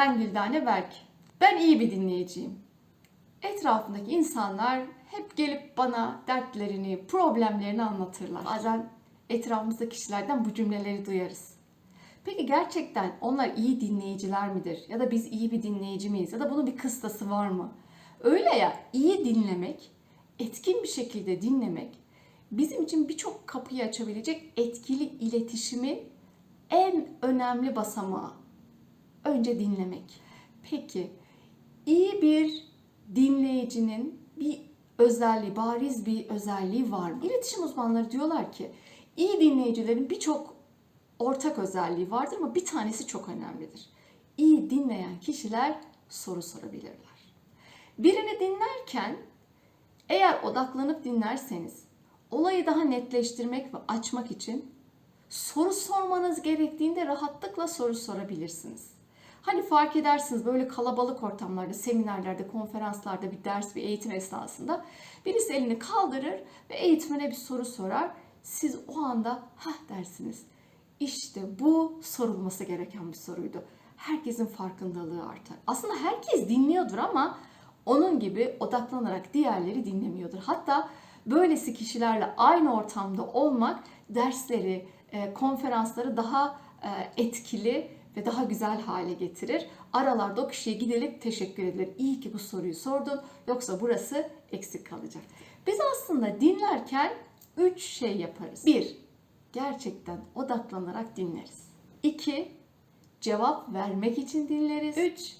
Ben Güldane Berk. Ben iyi bir dinleyiciyim. Etrafındaki insanlar hep gelip bana dertlerini, problemlerini anlatırlar. Bazen etrafımızdaki kişilerden bu cümleleri duyarız. Peki gerçekten onlar iyi dinleyiciler midir? Ya da biz iyi bir dinleyici miyiz? Ya da bunun bir kıstası var mı? Öyle ya iyi dinlemek, etkin bir şekilde dinlemek bizim için birçok kapıyı açabilecek etkili iletişimin en önemli basamağı. Önce dinlemek. Peki iyi bir dinleyicinin bir özelliği, bariz bir özelliği var mı? İletişim uzmanları diyorlar ki iyi dinleyicilerin birçok ortak özelliği vardır ama bir tanesi çok önemlidir. İyi dinleyen kişiler soru sorabilirler. Birini dinlerken eğer odaklanıp dinlerseniz olayı daha netleştirmek ve açmak için soru sormanız gerektiğinde rahatlıkla soru sorabilirsiniz. Hani fark edersiniz böyle kalabalık ortamlarda, seminerlerde, konferanslarda bir ders, bir eğitim esnasında birisi elini kaldırır ve eğitmene bir soru sorar. Siz o anda ha dersiniz. İşte bu sorulması gereken bir soruydu. Herkesin farkındalığı artar. Aslında herkes dinliyordur ama onun gibi odaklanarak diğerleri dinlemiyordur. Hatta böylesi kişilerle aynı ortamda olmak dersleri, e, konferansları daha e, etkili ve daha güzel hale getirir. Aralarda o kişiye gidilip teşekkür edilir. İyi ki bu soruyu sordun yoksa burası eksik kalacak. Biz aslında dinlerken üç şey yaparız. Bir, gerçekten odaklanarak dinleriz. İki, cevap vermek için dinleriz. Üç,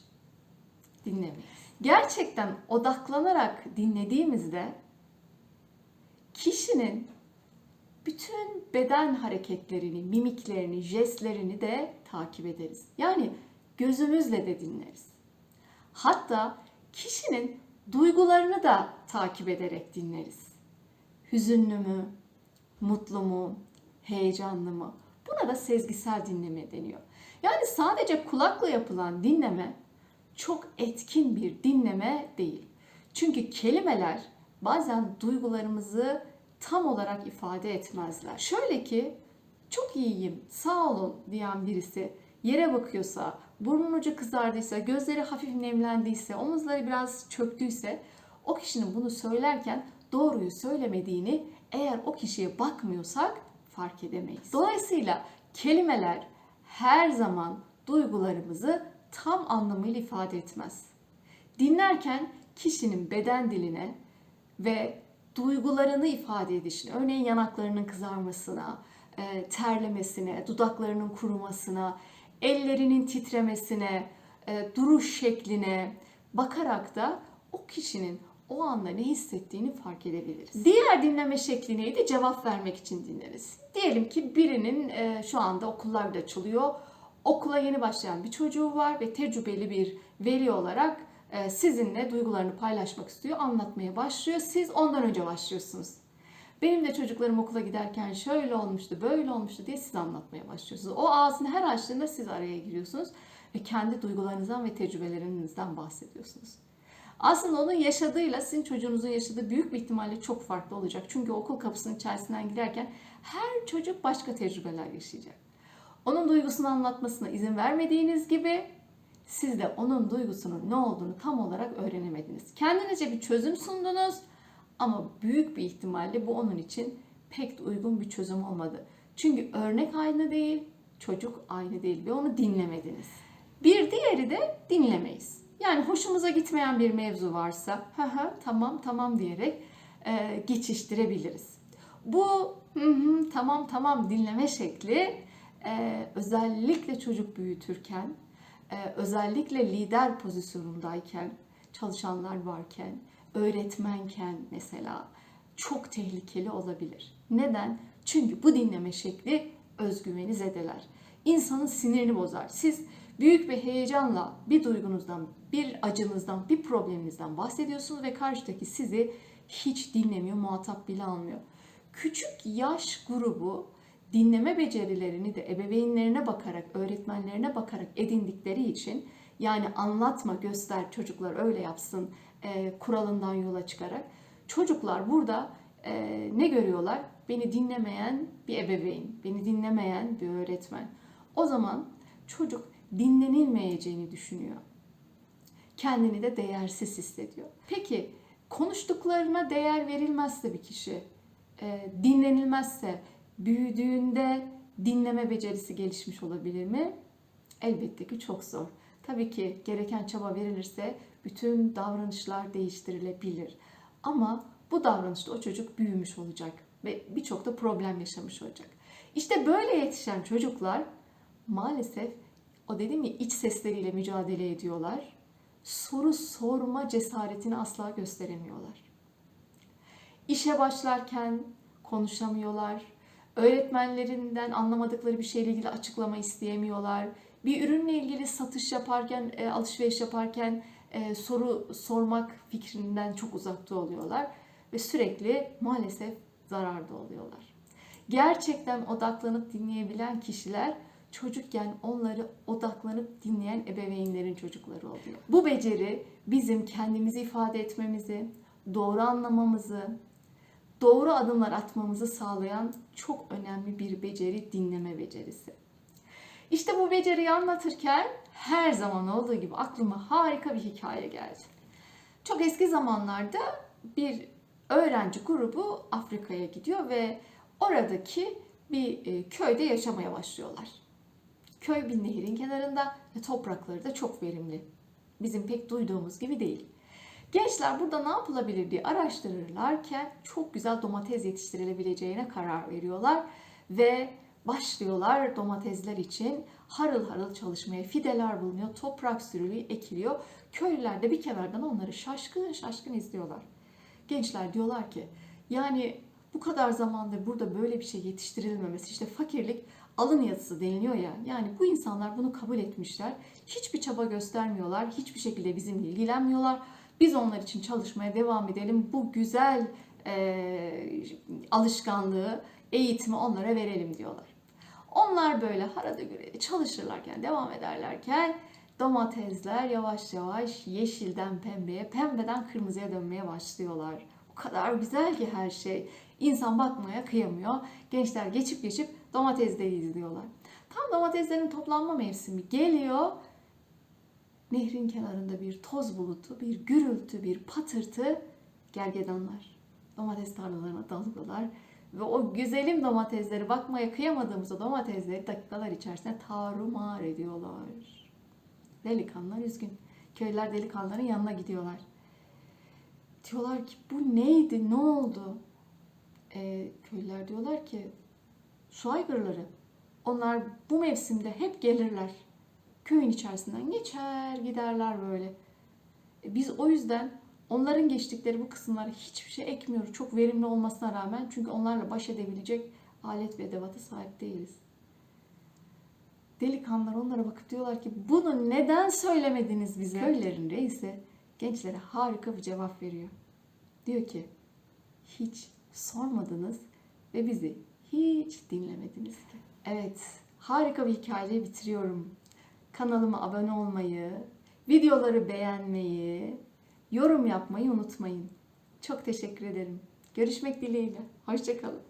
dinlemeyiz. Gerçekten odaklanarak dinlediğimizde kişinin bütün beden hareketlerini, mimiklerini, jestlerini de takip ederiz. Yani gözümüzle de dinleriz. Hatta kişinin duygularını da takip ederek dinleriz. Hüzünlü mü, mutlu mu, heyecanlı mı? Buna da sezgisel dinleme deniyor. Yani sadece kulakla yapılan dinleme çok etkin bir dinleme değil. Çünkü kelimeler bazen duygularımızı tam olarak ifade etmezler. Şöyle ki çok iyiyim, sağ olun diyen birisi yere bakıyorsa, burnun ucu kızardıysa, gözleri hafif nemlendiyse, omuzları biraz çöktüyse o kişinin bunu söylerken doğruyu söylemediğini eğer o kişiye bakmıyorsak fark edemeyiz. Dolayısıyla kelimeler her zaman duygularımızı tam anlamıyla ifade etmez. Dinlerken kişinin beden diline ve duygularını ifade edişine, örneğin yanaklarının kızarmasına, e, terlemesine, dudaklarının kurumasına, ellerinin titremesine, e, duruş şekline bakarak da o kişinin o anda ne hissettiğini fark edebiliriz. Diğer dinleme şekli neydi? Cevap vermek için dinleriz. Diyelim ki birinin e, şu anda okullar da açılıyor. Okula yeni başlayan bir çocuğu var ve tecrübeli bir veli olarak sizinle duygularını paylaşmak istiyor, anlatmaya başlıyor. Siz ondan önce başlıyorsunuz. Benim de çocuklarım okula giderken şöyle olmuştu, böyle olmuştu diye siz anlatmaya başlıyorsunuz. O ağzını her açtığında siz araya giriyorsunuz ve kendi duygularınızdan ve tecrübelerinizden bahsediyorsunuz. Aslında onun yaşadığıyla sizin çocuğunuzun yaşadığı büyük bir ihtimalle çok farklı olacak. Çünkü okul kapısının içerisinden girerken her çocuk başka tecrübeler yaşayacak. Onun duygusunu anlatmasına izin vermediğiniz gibi siz de onun duygusunun ne olduğunu tam olarak öğrenemediniz. Kendinize bir çözüm sundunuz ama büyük bir ihtimalle bu onun için pek uygun bir çözüm olmadı. Çünkü örnek aynı değil, çocuk aynı değil ve onu dinlemediniz. Bir diğeri de dinlemeyiz. Yani hoşumuza gitmeyen bir mevzu varsa ha ha tamam tamam diyerek e, geçiştirebiliriz. Bu hı hı, tamam tamam dinleme şekli e, özellikle çocuk büyütürken, özellikle lider pozisyonundayken, çalışanlar varken, öğretmenken mesela çok tehlikeli olabilir. Neden? Çünkü bu dinleme şekli özgüveni zedeler. İnsanın sinirini bozar. Siz büyük bir heyecanla bir duygunuzdan, bir acınızdan, bir probleminizden bahsediyorsunuz ve karşıdaki sizi hiç dinlemiyor, muhatap bile almıyor. Küçük yaş grubu dinleme becerilerini de ebeveynlerine bakarak, öğretmenlerine bakarak edindikleri için yani anlatma, göster, çocuklar öyle yapsın e, kuralından yola çıkarak çocuklar burada e, ne görüyorlar? Beni dinlemeyen bir ebeveyn, beni dinlemeyen bir öğretmen. O zaman çocuk dinlenilmeyeceğini düşünüyor. Kendini de değersiz hissediyor. Peki konuştuklarına değer verilmezse bir kişi, e, dinlenilmezse büyüdüğünde dinleme becerisi gelişmiş olabilir mi? Elbette ki çok zor. Tabii ki gereken çaba verilirse bütün davranışlar değiştirilebilir. Ama bu davranışta o çocuk büyümüş olacak ve birçok da problem yaşamış olacak. İşte böyle yetişen çocuklar maalesef o dediğim ya iç sesleriyle mücadele ediyorlar. Soru sorma cesaretini asla gösteremiyorlar. İşe başlarken konuşamıyorlar. Öğretmenlerinden anlamadıkları bir şeyle ilgili açıklama isteyemiyorlar. Bir ürünle ilgili satış yaparken, e, alışveriş yaparken e, soru sormak fikrinden çok uzakta oluyorlar ve sürekli maalesef zararda oluyorlar. Gerçekten odaklanıp dinleyebilen kişiler çocukken onları odaklanıp dinleyen ebeveynlerin çocukları oluyor. Bu beceri bizim kendimizi ifade etmemizi, doğru anlamamızı, doğru adımlar atmamızı sağlayan çok önemli bir beceri dinleme becerisi. İşte bu beceriyi anlatırken her zaman olduğu gibi aklıma harika bir hikaye geldi. Çok eski zamanlarda bir öğrenci grubu Afrika'ya gidiyor ve oradaki bir e, köyde yaşamaya başlıyorlar. Köy bir nehrin kenarında ve toprakları da çok verimli. Bizim pek duyduğumuz gibi değil. Gençler burada ne yapılabilir diye araştırırlarken çok güzel domates yetiştirilebileceğine karar veriyorlar ve başlıyorlar domatesler için harıl harıl çalışmaya. Fideler bulunuyor, toprak sürülüyor, ekiliyor. Köylüler de bir kenardan onları şaşkın şaşkın izliyorlar. Gençler diyorlar ki yani bu kadar zamandır burada böyle bir şey yetiştirilmemesi işte fakirlik alın yazısı deniliyor ya. Yani bu insanlar bunu kabul etmişler. Hiçbir çaba göstermiyorlar. Hiçbir şekilde bizimle ilgilenmiyorlar. Biz onlar için çalışmaya devam edelim. Bu güzel e, alışkanlığı, eğitimi onlara verelim diyorlar. Onlar böyle harada göre çalışırlarken, devam ederlerken domatesler yavaş yavaş yeşilden pembeye, pembeden kırmızıya dönmeye başlıyorlar. O kadar güzel ki her şey. İnsan bakmaya kıyamıyor. Gençler geçip geçip domatesleri izliyorlar. Tam domateslerin toplanma mevsimi geliyor. Nehrin kenarında bir toz bulutu, bir gürültü, bir patırtı gergedanlar. Domates tarlalarına dalıyorlar ve o güzelim domatesleri bakmaya kıyamadığımız o domatesleri dakikalar içerisinde tarumar ediyorlar. Delikanlılar üzgün. Köylüler delikanlıların yanına gidiyorlar. Diyorlar ki bu neydi, ne oldu? Ee, köylüler diyorlar ki su aygırları. Onlar bu mevsimde hep gelirler. Köyün içerisinden geçer giderler böyle. E, biz o yüzden onların geçtikleri bu kısımlara hiçbir şey ekmiyoruz. Çok verimli olmasına rağmen çünkü onlarla baş edebilecek alet ve edevata sahip değiliz. Delikanlılar onlara bakıp diyorlar ki bunu neden söylemediniz bize? Köylerin reisi gençlere harika bir cevap veriyor. Diyor ki hiç sormadınız ve bizi hiç dinlemediniz ki. Evet, harika bir hikayeyle bitiriyorum. Kanalıma abone olmayı, videoları beğenmeyi, yorum yapmayı unutmayın. Çok teşekkür ederim. Görüşmek dileğiyle. Hoşçakalın.